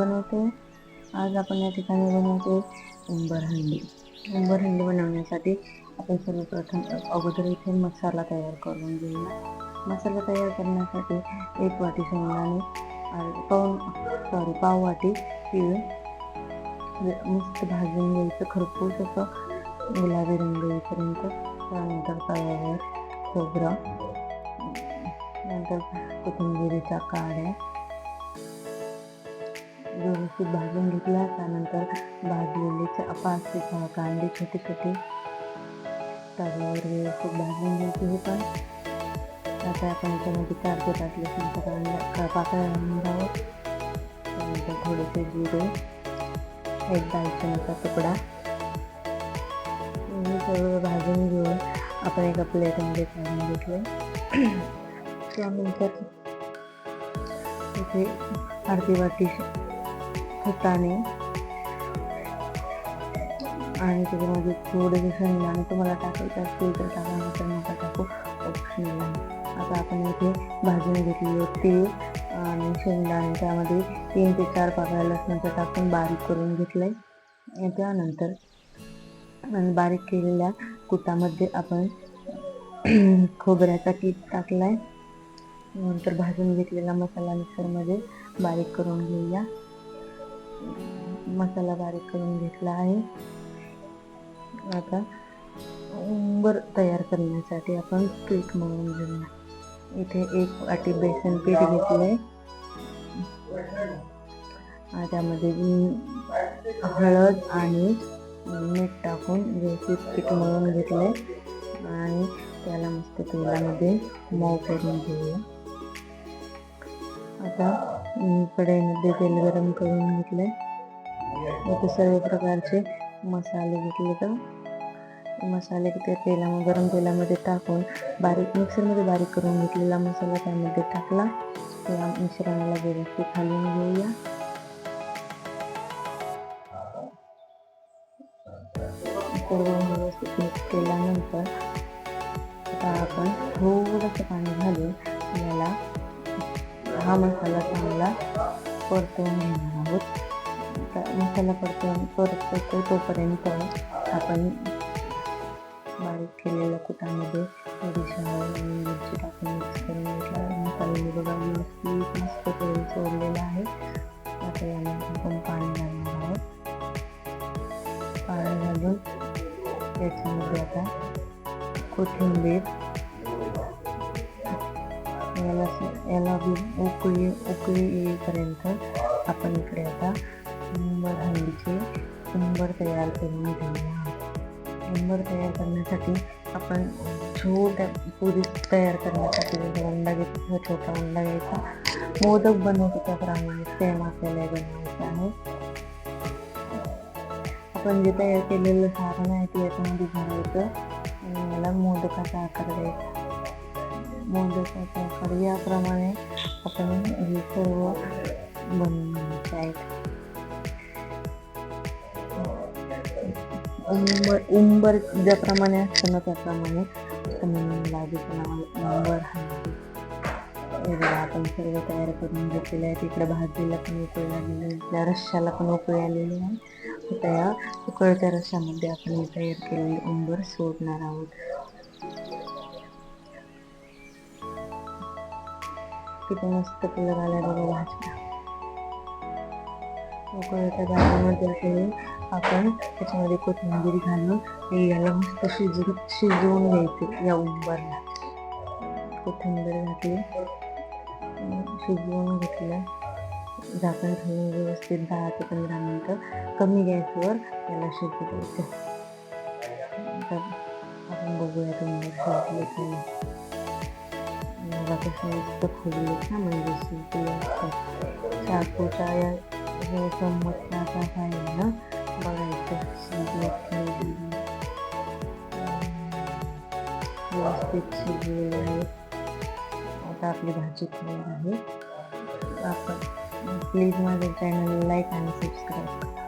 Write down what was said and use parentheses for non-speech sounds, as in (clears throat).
बनवतो. आज आपण या ठिकाणी बनवतो उंबर हंडी. उंबर हंडी बनवण्यासाठी आपण सर्वप्रथम अगोदर इथे मसाला तयार करून घेऊया. मसाला तयार करण्यासाठी एक वाटी शेंगदाणे आणि पाऊन सॉरी पाव वाटी तीळ जे मस्त भाजून घ्यायचं खरपूस असं गुलाबी रंग येईपर्यंत. त्यानंतर तव्यावर खोबरं नंतर कोथिंबिरीच्या काड्या व्यवस्थित भाजून घेतला त्यानंतर भाजलेले पाच ते सहा कांदे छोटे छोटे तव्यावर व्यवस्थित भाजून घ्यायचे हे आता आपण याच्यामध्ये चार ते पाच लसूणच्या कांदा पाकळ्या घालून त्यानंतर थोडेसे जिरे एक दालचिनीचा तुकडा. हे सगळं भाजून घेऊन आपण एका प्लेटमध्ये काढून घेतलं. त्यानंतर इथे अर्धी वाटी फुटाणे आणि त्याच्यामध्ये थोडेसे शेंगदाणे तुम्हाला टाकायचं असतील तर टाका नंतर नका टाकू. ऑप्शनल आहे आता आपण इथे भाजून घेतलेले तीळ आणि शेंगदाणे त्यामध्ये तीन ते चार पाकळ्या लसणाचं टाकून बारीक करून घेतलं आहे त्यानंतर आणि बारीक केलेल्या कुटामध्ये आपण (clears throat) खोबऱ्याचा कीट टाकलाय. नंतर भाजून घेतलेला मसाला मिक्सरमध्ये बारीक करून घेऊया. मसाला बारीक करून घेतला आहे. आता उंबर तयार करण्यासाठी आपण पीठ मळून घेऊया. इथे एक वाटी बेसन पीठ घेतले. आणि त्यामध्ये हळद आणि मीठ टाकून व्यवस्थित पीठ मळून घेतले. आणि त्याला मस्त तेलामध्ये मऊ करून घेऊया. आता मी कढईमध्ये तेल गरम करून घेतलंय. इथे सर्व प्रकारचे मसाले घेतले तर मसाले त्या तेलामध्ये गरम तेलामध्ये टाकून बारीक मिक्सरमध्ये बारीक करून घेतलेला मसाला त्यामध्ये टाकला. त्या मिश्रणाला व्यवस्थित घालून घेऊया. सर्व व्यवस्थित मिक्स केल्यानंतर आता आपण थोडंसं पाणी घालून याला हा मसाला चांगला परतवून घेणार आहोत. मसाला परतवून परतवतो तोपर्यंत आपण बारीक केलेल्या कुटामध्ये मिरची टाकून मिक्स करून घेतला. मसाल्यामध्ये बघा व्यवस्थित मस्त तेल सोडलेलं आहे. आता यामध्ये आपण पाणी घालणार आहोत. पाणी घालून त्याच्यामध्ये आता कोथिंबीर याला याला बी- उकळी उकळी येईपर्यंत आपण इकडे आता उंबर हंडीचे उंबर तयार करून घेऊया. उंबर तयार करण्यासाठी आपण छोट्या पुरी तयार करण्यासाठी अंडा घेतला छोटा अंडा घ्यायचा. मोदक बनवतो त्याप्रमाणे सेम आपल्याला बनवायचं आहे. आपण जे तयार केलेलं सारण आहे ते याच्यामध्ये भरायचं. आणि याला मोदकाचा आकार द्यायचा. मोदकाचा आकार याप्रमाणे आपण हे सर्व बनवून घ्यायचं आहे उंबर उंबर ज्याप्रमाणे असतं ना त्याप्रमाणे आपण नाव उंबर हा आपण सर्व तयार करून घेतलेले आहे तिकडे भाजीला पण उकळी आलेली आहे त्या रश्श्याला पण उकळी आलेली आहे त्या उकळत्या रश्श्यामध्ये आपण तयार केलेली उंबर सोडणार आहोत किती मस्त कलर आला बघा भाजीला उकळत्या भाजीमध्ये आपण आपण त्याच्यामध्ये कोथिंबीर घालून याला मस्त शिजून शिजवून घ्यायचे या उंबरला. कोथिंबीर घातली शिजवून घेतलं. झाकण ठेवून व्यवस्थित दहा ते पंधरा मिनटं कमी गॅसवर याला शिजू द्यायचं. आपण बघूया तुम्ही शिजले की नाही. बघा कसं मस्त फुगले ना म्हणजे शिजले असतात चाकूच्या या हे चम्मचला असा आहे ना व्यवस्थित शिजलेले आहे आता आपली भाजी तयार आहे आपण प्लीज माझ्या चॅनल लाईक आणि सबस्क्राईब